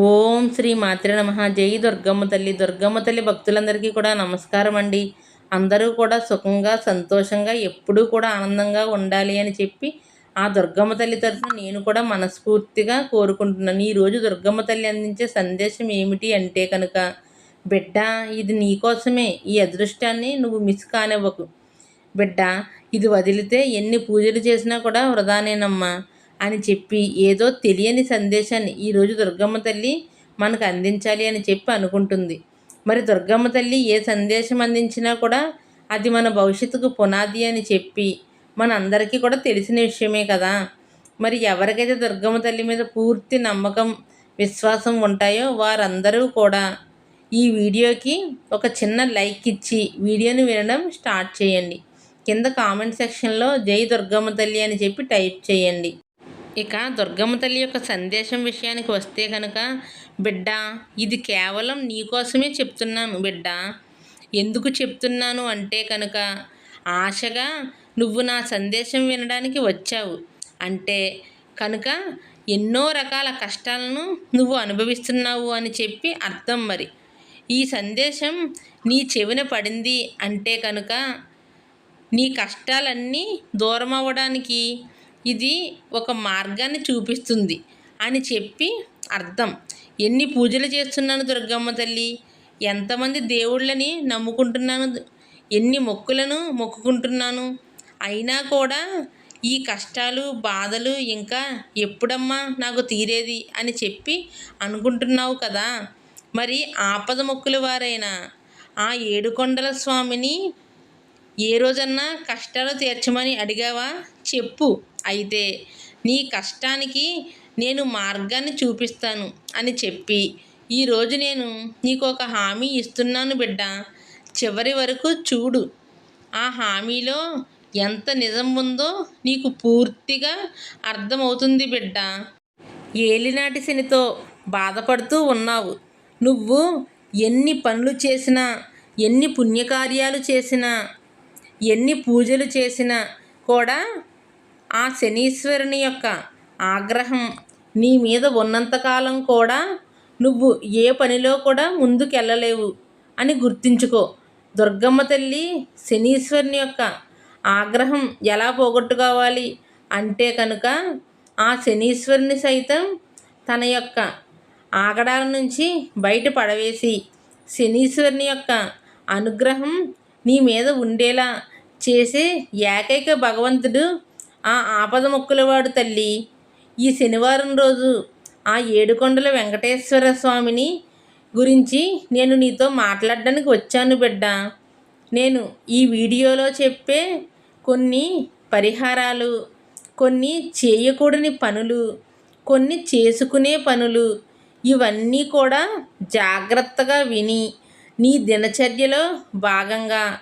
ఓం శ్రీ మాతృ నమ. జై దుర్గమ్మ తల్లి. దుర్గమ్మ తల్లి భక్తులందరికీ కూడా నమస్కారం అండి. అందరూ కూడా సుఖంగా సంతోషంగా ఎప్పుడూ కూడా ఆనందంగా ఉండాలి అని చెప్పి ఆ దుర్గమ్మ తల్లి తరఫున నేను కూడా మనస్ఫూర్తిగా కోరుకుంటున్నాను. ఈరోజు దుర్గమ్మ తల్లి అందించే సందేశం ఏమిటి అంటే కనుక బిడ్డ ఇది నీకోసమే ఈ అదృష్టాన్ని నువ్వు మిస్ కానివ్వకు. బిడ్డ ఇది వదిలితే ఎన్ని పూజలు చేసినా కూడా వృధానేనమ్మా. అని చెప్పి ఏదో తెలియని సందేశాన్ని ఈరోజు దుర్గమ్మ తల్లి మనకు అందించాలి అని చెప్పి అనుకుంటుంది. మరి దుర్గమ్మ తల్లి ఏ సందేశం అందించినా కూడా అది మన భవిష్యత్తుకు పునాది అని చెప్పి మన అందరికీ కూడా తెలిసిన విషయమే కదా. మరి ఎవరికైతే దుర్గమ్మ తల్లి మీద పూర్తి నమ్మకం విశ్వాసం ఉంటాయో వారందరూ కూడా ఈ వీడియోకి ఒక చిన్న లైక్ ఇచ్చి వీడియోని వినడం స్టార్ట్ చేయండి. కింద కామెంట్ సెక్షన్లో జై దుర్గమ్మ తల్లి అని చెప్పి టైప్ చేయండి. ఇక దుర్గమ్మ తల్లి యొక్క సందేశం విషయానికి వస్తే కనుక బిడ్డ ఇది కేవలం నీకోసమే చెప్తున్నాను బిడ్డ. ఎందుకు చెప్తున్నాను అంటే కనుక ఆశగా నువ్వు నా సందేశం వినడానికి వచ్చావు. అంటే కనుక ఎన్నో రకాల కష్టాలను నువ్వు అనుభవిస్తున్నావు అని చెప్పి అర్థం మరి. ఈ సందేశం నీ చెవిన పడింది అంటే కనుక నీ కష్టాలన్నీ దూరం అవ్వడానికి ఇది ఒక మార్గాన్ని చూపిస్తుంది అని చెప్పి అర్థం. ఎన్ని పూజలు చేస్తున్నాను దుర్గమ్మ తల్లి? ఎంతమంది దేవుళ్ళని నమ్ముకుంటున్నాను? ఎన్ని మొక్కులను మొక్కుకుంటున్నాను? అయినా కూడా ఈ కష్టాలు బాధలు ఇంకా ఎప్పుడమ్మా నాకు తీరేది అని చెప్పి అనుకుంటున్నావు కదా? మరి ఆపద మొక్కుల వారైన ఆ ఏడుకొండల స్వామిని ఏ రోజన్నా కష్టాలు తీర్చమని అడిగావా? చెప్పు. అయితే నీ కష్టానికి నేను మార్గాన్ని చూపిస్తాను అని చెప్పి ఈరోజు నేను నీకు ఒక హామీ ఇస్తున్నాను బిడ్డ. చివరి వరకు చూడు. ఆ హామీలో ఎంత నిజం ఉందో నీకు పూర్తిగా అర్థమవుతుంది బిడ్డ. ఏలినాటి శనితో బాధపడుతూ ఉన్నావు. నువ్వు ఎన్ని పనులు చేసినా ఎన్ని పుణ్యకార్యాలు చేసినా ఎన్ని పూజలు చేసినా కూడా ఆ శనీశ్వరుని యొక్క ఆగ్రహం నీ మీద ఉన్నంతకాలం కూడా నువ్వు ఏ పనిలో కూడా ముందుకెళ్ళలేవు అని గుర్తుంచుకో. దుర్గమ్మ తల్లి శనీశ్వరుని యొక్క ఆగ్రహం ఎలా పోగొట్టుకోవాలి అంటే కనుక ఆ శనీశ్వరుని సైతం తన యొక్క ఆగడాల నుంచి బయట పడవేసి శనీశ్వరుని యొక్క అనుగ్రహం నీ మీద ఉండేలా చేసే ఏకైక భగవంతుడు ఆ ఆపద మొక్కులవాడు తల్లి. ఈ శనివారం రోజు ఆ ఏడుకొండల వెంకటేశ్వర స్వామిని గురించి నేను నీతో మాట్లాడడానికి వచ్చాను బిడ్డ. నేను ఈ వీడియోలో చెప్పే కొన్ని పరిహారాలు కొన్ని చేయకూడని పనులు కొన్ని చేసుకునే పనులు ఇవన్నీ కూడా జాగ్రత్తగా విని నీ దినచర్యలో భాగంగా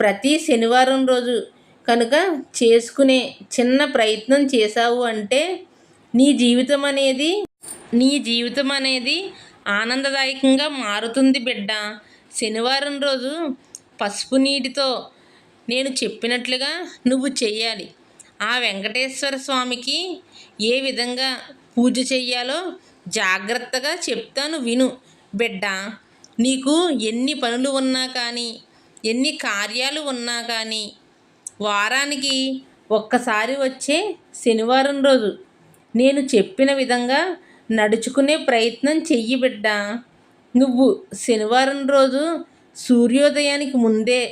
ప్రతి శనివారం రోజు కనుక చేసుకునే చిన్న ప్రయత్నం చేశావు అంటే నీ జీవితం అనేది నీ జీవితం అనేది ఆనందదాయకంగా మారుతుంది బిడ్డ. శనివారం రోజు పసుపు నీటితో నేను చెప్పినట్లుగా నువ్వు చేయాలి ఆ వెంకటేశ్వర స్వామికి ఏ విధంగా పూజ చెయ్యాలో జాగ్రత్తగా చెప్తాను విను బిడ్డ. నీకు ఎన్ని పనులు ఉన్నా కానీ ఎన్ని కార్యాలు ఉన్నా కానీ వారానికి ఒక్కసారి వచ్చే శనివారం రోజు. నేను చెప్పిన విధంగా నడుచుకునే ప్రయత్నం చెయ్యి బిడ్డ. నువ్వు శనివారం రోజు సూర్యోదయానికి ముందే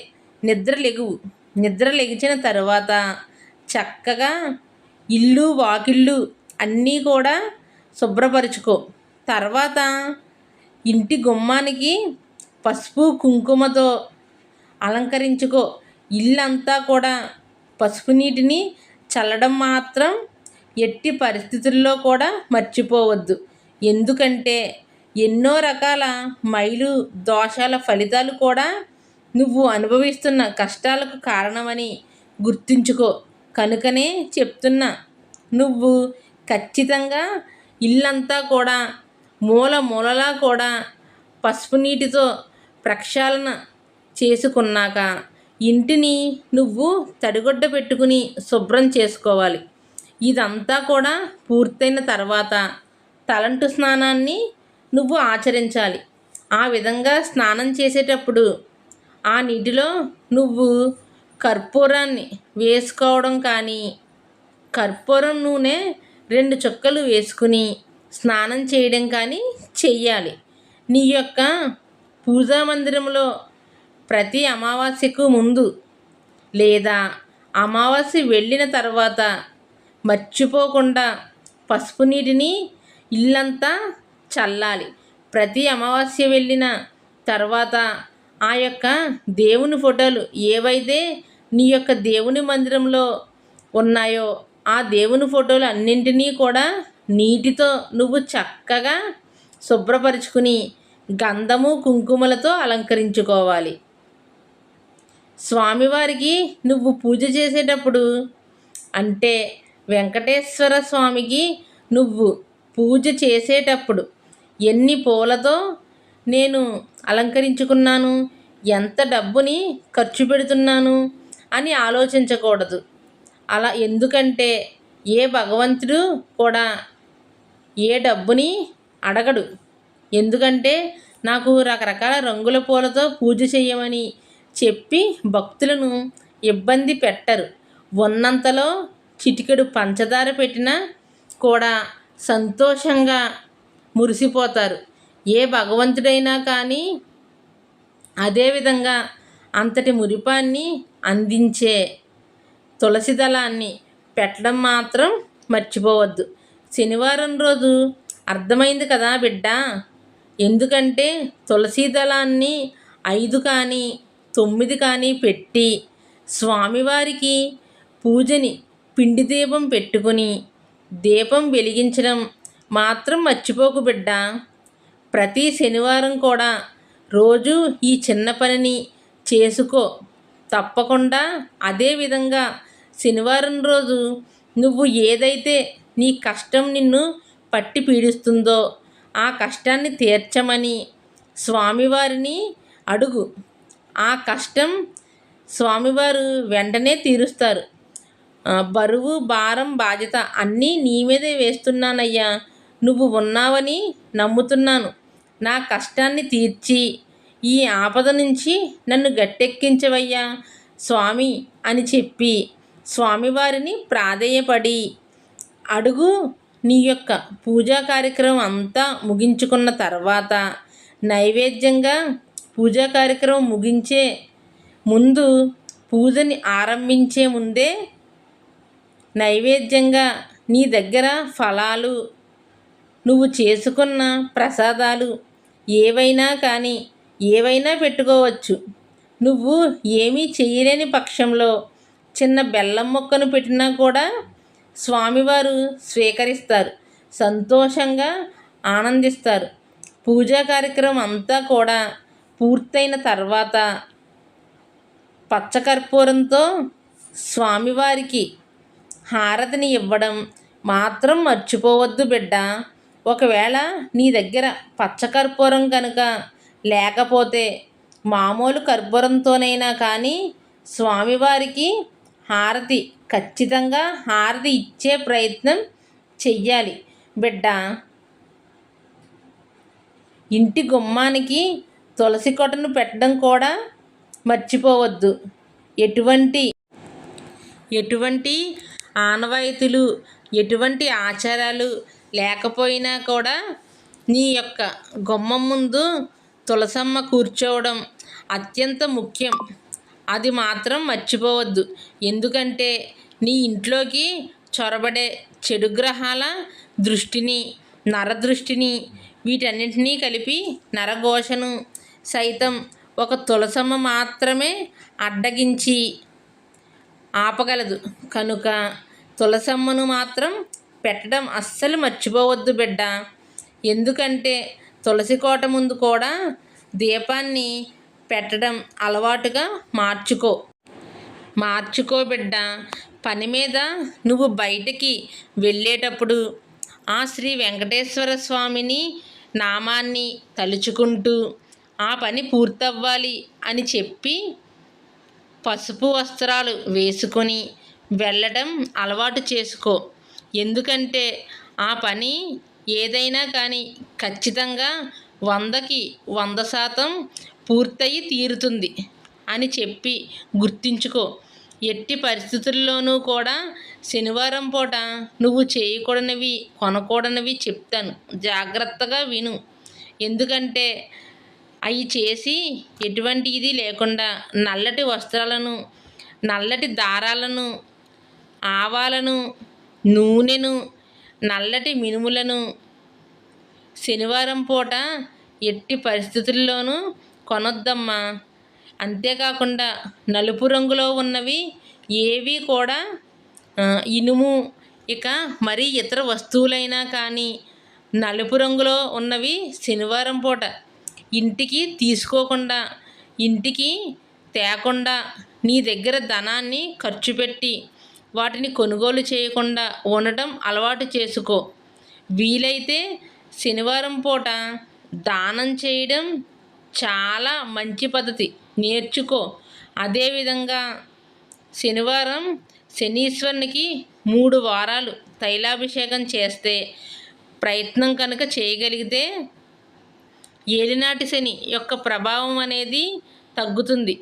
నిద్ర లెగువు నిద్ర లెగిచిన తర్వాత చక్కగా ఇల్లు వాకిళ్ళు అన్నీ కూడా శుభ్రపరుచుకో. తర్వాత ఇంటి గుమ్మానికి పసుపు కుంకుమతో అలంకరించుకో. ఇల్లంతా కూడా పసుపు నీటిని చల్లడం మాత్రం ఎట్టి పరిస్థితుల్లో కూడా మర్చిపోవద్దు. ఎందుకంటే ఎన్నో రకాల మైలు దోషాల ఫలితాలు కూడా నువ్వు అనుభవిస్తున్న కష్టాలకు కారణమని గుర్తుంచుకో. కనుకనే చెప్తున్నా నువ్వు ఖచ్చితంగా ఇల్లంతా కూడా మూల మూలలా కూడా పసుపు నీటితో ప్రక్షాళన చేసుకున్నాక ఇంటిని నువ్వు తడిగొడ్డ పెట్టుకుని శుభ్రం చేసుకోవాలి. ఇదంతా కూడా పూర్తయిన తర్వాత తలంటు స్నానాన్ని నువ్వు ఆచరించాలి. ఆ విధంగా స్నానం చేసేటప్పుడు ఆ నీటిలో నువ్వు కర్పూరాన్ని వేసుకోవడం కానీ కర్పూరం నూనె రెండు చుక్కలు వేసుకుని స్నానం చేయడం కానీ చెయ్యాలి. నీ యొక్క పూజా మందిరంలో ప్రతి అమావాస్యకు ముందు. లేదా అమావాస్య వెళ్ళిన తర్వాత మర్చిపోకుండా పసుపు నీటిని ఇల్లంతా చల్లాలి. ప్రతి అమావాస్య వెళ్ళిన తర్వాత ఆ యొక్క దేవుని ఫోటోలు ఏవైతే నీ యొక్క దేవుని మందిరంలో ఉన్నాయో ఆ దేవుని ఫోటోలు అన్నింటినీ కూడా నీటితో నువ్వు చక్కగా శుభ్రపరుచుకుని గంధము కుంకుమలతో అలంకరించుకోవాలి. స్వామివారికి నువ్వు పూజ చేసేటప్పుడు అంటే వెంకటేశ్వర స్వామికి నువ్వు పూజ చేసేటప్పుడు ఎన్ని పూలతో నేను అలంకరించుకున్నాను ఎంత డబ్బుని ఖర్చు పెడుతున్నాను అని ఆలోచించకూడదు. అలా ఎందుకంటే ఏ భగవంతుడు కూడా ఏ డబ్బుని అడగడు. ఎందుకంటే నాకు రకరకాల రంగుల పూలతో పూజ చేయమని చెప్పి భక్తులను ఇబ్బంది పెట్టరు. ఉన్నంతలో చిటికెడు పంచదార పెట్టినా కూడా సంతోషంగా మురిసిపోతారు. ఏ భగవంతుడైనా కానీ అదేవిధంగా అంతటి మురిపాన్ని అందించే తులసి దళాన్ని పెట్టడం మాత్రం మర్చిపోవద్దు. శనివారం రోజు అర్థమైంది కదా బిడ్డ? ఎందుకంటే తులసి దళాన్ని ఐదు కానీ తొమ్మిది కానీ పెట్టి స్వామివారికి పూజని పిండి దీపం పెట్టుకుని దీపం వెలిగించడం మాత్రం మర్చిపోకు బిడ్డ. ప్రతి శనివారం కూడా రోజు ఈ చిన్న పనిని చేసుకో. తప్పకుండా అదే విధంగా శనివారం రోజు నువ్వు ఏదైతే నీ కష్టం నిన్ను పట్టి పీడిస్తుందో ఆ కష్టాన్ని తీర్చమని స్వామివారిని అడుగు. ఆ కష్టం స్వామివారు వెంటనే తీరుస్తారు. బరువు భారం బాధ్యత అన్నీ నీ మీదే వేస్తున్నానయ్యా. నువ్వు ఉన్నావని నమ్ముతున్నాను. నా కష్టాన్ని తీర్చి ఈ ఆపద నుంచి నన్ను గట్టెక్కించవయ్యా స్వామి అని చెప్పి స్వామివారిని ప్రాధేయపడి అడుగు నీ యొక్క పూజా కార్యక్రమం అంతా ముగించుకున్న తర్వాత నైవేద్యంగా పూజా కార్యక్రమం ముగించే ముందు పూజని ఆరంభించే ముందే నైవేద్యంగా నీ దగ్గర ఫలాలు నువ్వు చేసుకున్న ప్రసాదాలు ఏవైనా కానీ ఏవైనా పెట్టుకోవచ్చు. నువ్వు ఏమీ చేయలేని పక్షంలో చిన్న బెల్లం మొక్కను పెట్టినా కూడా స్వామివారు స్వీకరిస్తారు. సంతోషంగా ఆనందిస్తారు. పూజా కార్యక్రమం అంతా కూడా పూర్తయిన తర్వాత పచ్చకర్పూరంతో స్వామివారికి హారతిని ఇవ్వడం మాత్రం మర్చిపోవద్దు బిడ్డ. ఒకవేళ నీ దగ్గర పచ్చకర్పూరం కనుక లేకపోతే మామూలు కర్పూరంతోనైనా కానీ స్వామివారికి హారతి ఖచ్చితంగా హారతి ఇచ్చే ప్రయత్నం చెయ్యాలి బిడ్డ. ఇంటి గుమ్మానికి తులసి కొట్టను పెట్టడం కూడా మర్చిపోవద్దు. ఎటువంటి ఎటువంటి ఆనవాయితీలు ఎటువంటి ఆచారాలు లేకపోయినా కూడా నీ యొక్క గుమ్మం ముందు తులసమ్మ కూర్చోవడం అత్యంత ముఖ్యం. అది మాత్రం మర్చిపోవద్దు. ఎందుకంటే నీ ఇంట్లోకి చొరబడే చెడు గ్రహాల దృష్టిని నరదృష్టిని వీటన్నింటినీ కలిపి నరఘోషను సైతం ఒక తులసమ్మ మాత్రమే అడ్డగించి ఆపగలదు. కనుక తులసమ్మను మాత్రం పెట్టడం అస్సలు మర్చిపోవద్దు బిడ్డ. ఎందుకంటే తులసి కోట ముందు కూడా దీపాన్ని పెట్టడం అలవాటుగా మార్చుకో. మార్చుకో బిడ్డ. పని మీద నువ్వు బయటికి వెళ్ళేటప్పుడు ఆ శ్రీ వెంకటేశ్వర స్వామిని నామాన్ని తలుచుకుంటూ ఆ పని పూర్తవ్వాలి అని చెప్పి పసుపు వస్త్రాలు వేసుకొని వెళ్ళడం అలవాటు చేసుకో. ఎందుకంటే ఆ పని ఏదైనా కానీ ఖచ్చితంగా వందకి వంద శాతం పూర్తయి తీరుతుంది అని చెప్పి గుర్తించుకో. ఎట్టి పరిస్థితుల్లోనూ కూడా శనివారం పూట నువ్వు చేయకూడనివి కొనకూడనివి చెప్తాను. జాగ్రత్తగా విను. ఎందుకంటే అవి చేసి ఎటువంటి ఇది లేకుండా నల్లటి వస్త్రాలను నల్లటి దారాలను ఆవాలను నూనెను నల్లటి మినుములను శనివారం పూట ఎట్టి పరిస్థితుల్లోనూ కొనొద్దమ్మా. అంతేకాకుండా నలుపు రంగులో ఉన్నవి ఏవి కూడా ఇనుము ఇక మరి ఇతర వస్తువులైనా కానీ నలుపు రంగులో ఉన్నవి శనివారం పూట ఇంటికి తీసుకోకుండా ఇంటికి తేకుండా నీ దగ్గర ధనాన్ని ఖర్చు పెట్టి వాటిని కొనుగోలు చేయకుండా ఉండటం అలవాటు చేసుకో. వీలైతే శనివారం పూట దానం చేయడం చాలా మంచి పద్ధతి. నేర్చుకో. అదేవిధంగా శనివారం శనీశ్వరునికి మూడు వారాలు తైలాభిషేకం చేస్తే ప్రయత్నం కనుక చేయగలిగితే ఏలినాటి శని యొక్క ప్రభావం అనేది తగ్గుతుంది.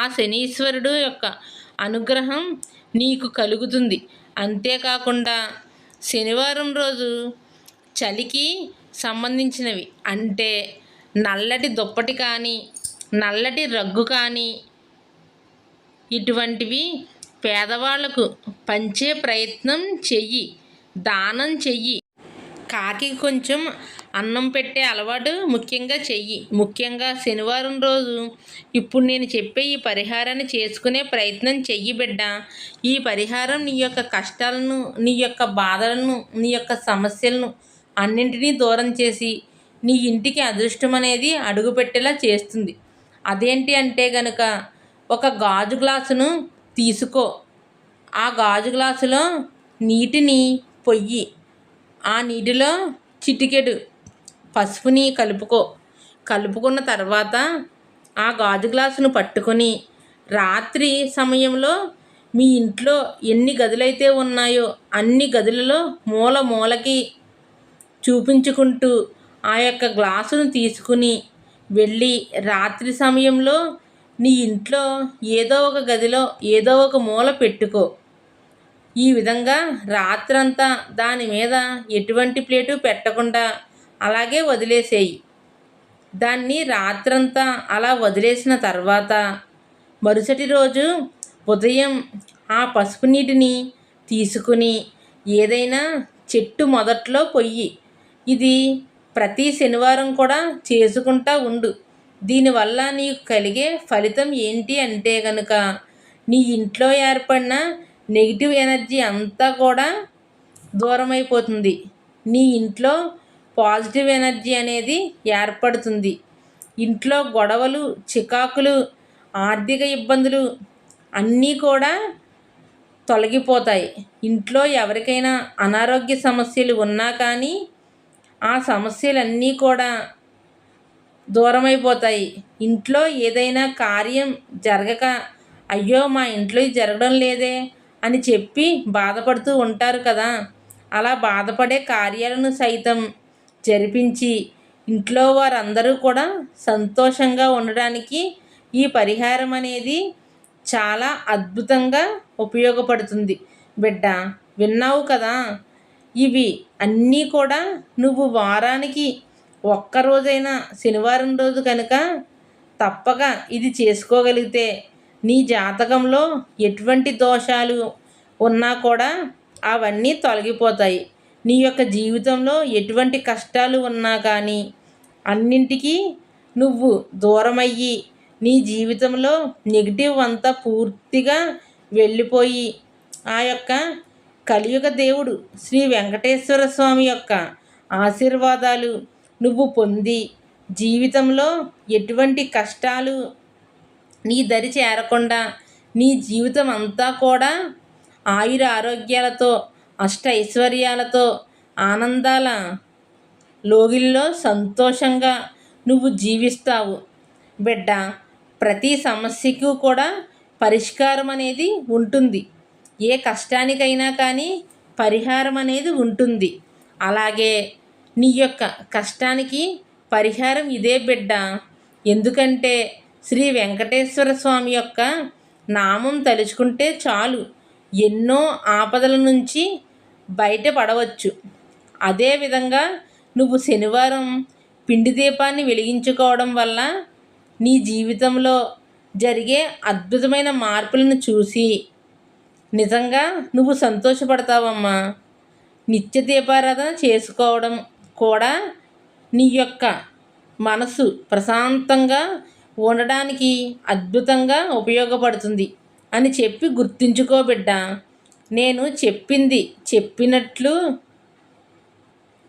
ఆ శనీశ్వరుడు యొక్క అనుగ్రహం నీకు కలుగుతుంది. అంతేకాకుండా శనివారం రోజు చలికి సంబంధించినవి అంటే నల్లటి దుప్పటి కానీ నల్లటి రగ్గు కానీ ఇటువంటివి పేదవాళ్ళకు పంచే ప్రయత్నం చెయ్యి దానం చెయ్యి. కాకి కొంచెం అన్నం పెట్టే అలవాటు ముఖ్యంగా చెయ్యి. ముఖ్యంగా శనివారం రోజు ఇప్పుడు నేను చెప్పే ఈ పరిహారాన్ని చేసుకునే ప్రయత్నం చెయ్యి బిడ్డ. ఈ పరిహారం నీ యొక్క కష్టాలను నీ యొక్క బాధలను నీ యొక్క సమస్యలను అన్నింటినీ దూరం చేసి నీ ఇంటికి అదృష్టం అనేది అడుగుపెట్టేలా చేస్తుంది. అదేంటి అంటే గనుక ఒక గాజు గ్లాసును తీసుకో. ఆ గాజు గ్లాసులో నీటిని పొయ్యి. ఆ నీటిలో చిటికెడు. పసుపుని కలుపుకో. కలుపుకున్న తర్వాత ఆ గాజు గ్లాసును పట్టుకొని రాత్రి సమయంలో మీ ఇంట్లో ఎన్ని గదులైతే ఉన్నాయో అన్ని గదులలో మూల మూలకి చూపించుకుంటూ ఆ యొక్క గ్లాసును తీసుకుని వెళ్ళి రాత్రి సమయంలో నీ ఇంట్లో ఏదో ఒక గదిలో ఏదో ఒక మూల పెట్టుకో. ఈ విధంగా రాత్రంతా దాని మీద ఎటువంటి ప్లేటు పెట్టకుండా అలాగే వదిలేసేయి. దాన్ని రాత్రంతా అలా వదిలేసిన తర్వాత మరుసటి రోజు ఉదయం ఆ పసుపు నీటిని తీసుకుని ఏదైనా చెట్టు మొదట్లో పొయ్యి. ఇది ప్రతి శనివారం కూడా చేసుకుంటా ఉండు. దీనివల్ల నీకు కలిగే ఫలితం ఏంటి అంటే కనుక నీ ఇంట్లో ఏర్పడిన నెగిటివ్ ఎనర్జీ అంతా కూడా దూరం అయిపోతుంది నీ ఇంట్లో పాజిటివ్ ఎనర్జీ అనేది ఏర్పడుతుంది. ఇంట్లో గొడవలు చికాకులు ఆర్థిక ఇబ్బందులు అన్నీ కూడా తొలగిపోతాయి. ఇంట్లో ఎవరికైనా అనారోగ్య సమస్యలు ఉన్నా కానీ ఆ సమస్యలన్నీ కూడా దూరమైపోతాయి. ఇంట్లో ఏదైనా కార్యం జరగక అయ్యో మా ఇంట్లో జరగడం లేదే అని చెప్పి బాధపడుతూ ఉంటారు కదా. అలా బాధపడే కార్యాలను సైతం జరిపించి ఇంట్లో వారందరూ కూడా సంతోషంగా ఉండడానికి ఈ పరిహారం అనేది చాలా అద్భుతంగా ఉపయోగపడుతుంది. బిడ్డ విన్నావు కదా? ఇవి అన్నీ కూడా నువ్వు వారానికి ఒక్కరోజైనా శనివారం రోజు కనుక తప్పక ఇది చేసుకోగలిగితే నీ జాతకంలో ఎటువంటి దోషాలు ఉన్నా కూడా అవన్నీ తొలగిపోతాయి. నీ యొక్క జీవితంలో ఎటువంటి కష్టాలు ఉన్నా కానీ అన్నింటికీ నువ్వు దూరమయ్యి నీ జీవితంలో నెగిటివ్ అంతా పూర్తిగా వెళ్ళిపోయి ఆ యొక్క కలియుగ దేవుడు శ్రీ వెంకటేశ్వర స్వామి యొక్క ఆశీర్వాదాలు నువ్వు పొంది జీవితంలో ఎటువంటి కష్టాలు నీ దరి చేరకుండా నీ జీవితం అంతా కూడా ఆయుర ఆరోగ్యాలతో అష్ట ఐశ్వర్యాలతో ఆనందాల లోగిల్లో సంతోషంగా నువ్వు జీవిస్తావు. బిడ్డ ప్రతి సమస్యకు కూడా పరిష్కారం అనేది ఉంటుంది. ఏ కష్టానికైనా కానీ పరిహారం అనేది ఉంటుంది. అలాగే నీ యొక్క కష్టానికి పరిహారం ఇదే బిడ్డ. ఎందుకంటే శ్రీ వెంకటేశ్వర స్వామి యొక్క నామం తలుచుకుంటే చాలు. ఎన్నో ఆపదల నుంచి బయటపడవచ్చు. అదేవిధంగా నువ్వు శనివారం పిండి దీపాన్ని వెలిగించుకోవడం వల్ల నీ జీవితంలో జరిగే అద్భుతమైన మార్పులను చూసి నిజంగా నువ్వు సంతోషపడతావమ్మా. నిత్య దీపారాధన చేసుకోవడం కూడా నీ యొక్క మనసు ప్రశాంతంగా ఉండడానికి అద్భుతంగా ఉపయోగపడుతుంది అని చెప్పి గుర్తుంచుకో బిడ్డ. నేను చెప్పింది చెప్పినట్లు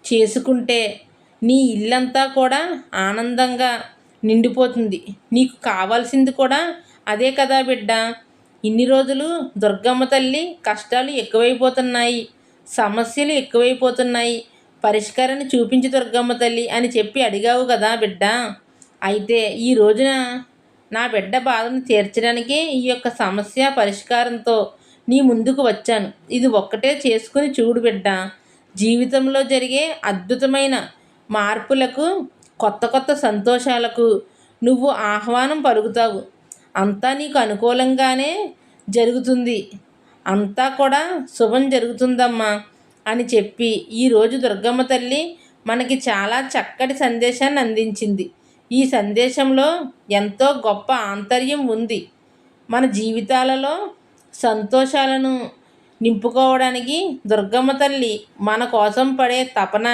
చేసుకుంటే నీ ఇల్లంతా కూడా ఆనందంగా నిండిపోతుంది. నీకు కావాల్సింది కూడా అదే కదా బిడ్డ. ఇన్ని రోజులు దుర్గమ్మ తల్లి కష్టాలు ఎక్కువైపోతున్నాయి సమస్యలు ఎక్కువైపోతున్నాయి. పరిష్కారాన్ని చూపించి దుర్గమ్మ తల్లి అని చెప్పి అడిగావు కదా బిడ్డ. అయితే ఈ రోజున నా బిడ్డ బాధను తీర్చడానికే ఈ యొక్క సమస్య పరిష్కారంతో నీ ముందుకు వచ్చాను. ఇది ఒక్కటే చేసుకుని చూడు బిడ్డ. జీవితంలో జరిగే అద్భుతమైన మార్పులకు కొత్త కొత్త సంతోషాలకు నువ్వు ఆహ్వానం పలుకుతావు. అంతా నీకు అనుకూలంగానే జరుగుతుంది. అంతా కూడా శుభం జరుగుతుందమ్మా అని చెప్పి ఈరోజు దుర్గమ్మ తల్లి మనకి చాలా చక్కటి సందేశాన్ని అందించింది. ఈ సందేశంలో ఎంతో గొప్ప ఆంతర్యం ఉంది. మన జీవితాలలో సంతోషాలను నింపుకోవడానికి దుర్గమ్మ తల్లి మన కోసం పడే తపన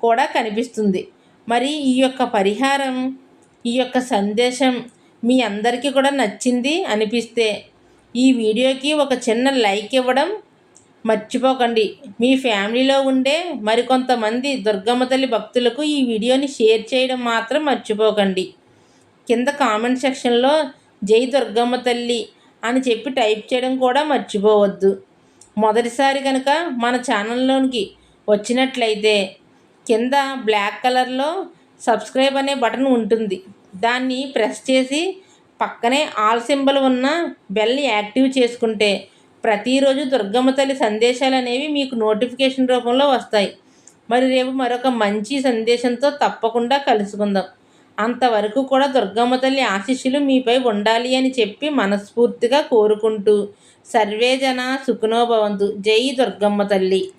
కూడా కనిపిస్తుంది. మరి ఈ యొక్క పరిహారం ఈ యొక్క సందేశం మీ అందరికీ కూడా నచ్చింది అనిపిస్తే ఈ వీడియోకి ఒక చిన్న లైక్ ఇవ్వడం మర్చిపోకండి. మీ ఫ్యామిలీలో ఉండే మరికొంతమంది దుర్గమ్మ తల్లి భక్తులకు ఈ వీడియోని షేర్ చేయడం మాత్రం మర్చిపోకండి. కింద కామెంట్ సెక్షన్లో జై దుర్గమ్మ తల్లి అని చెప్పి టైప్ చేయడం కూడా మర్చిపోవద్దు. మొదటిసారి కనుక మన ఛానల్లోనికి వచ్చినట్లయితే కింద బ్లాక్ కలర్లో సబ్స్క్రైబ్ అనే బటన్ ఉంటుంది. దాన్ని ప్రెస్ చేసి పక్కనే ఆల్ సింబల్ ఉన్న బెల్ని యాక్టివ్ చేసుకుంటే ప్రతిరోజు దుర్గమ్మ తల్లి సందేశాలు అనేవి మీకు నోటిఫికేషన్ రూపంలో వస్తాయి. మరి రేపు మరొక మంచి సందేశంతో తప్పకుండా కలుసుకుందాం. అంతవరకు కూడా దుర్గమ్మ తల్లి ఆశీస్సులు మీపై ఉండాలి అని చెప్పి మనస్ఫూర్తిగా కోరుకుంటూ సర్వేజన సుఖనోభవంతు జై దుర్గమ్మ తల్లి.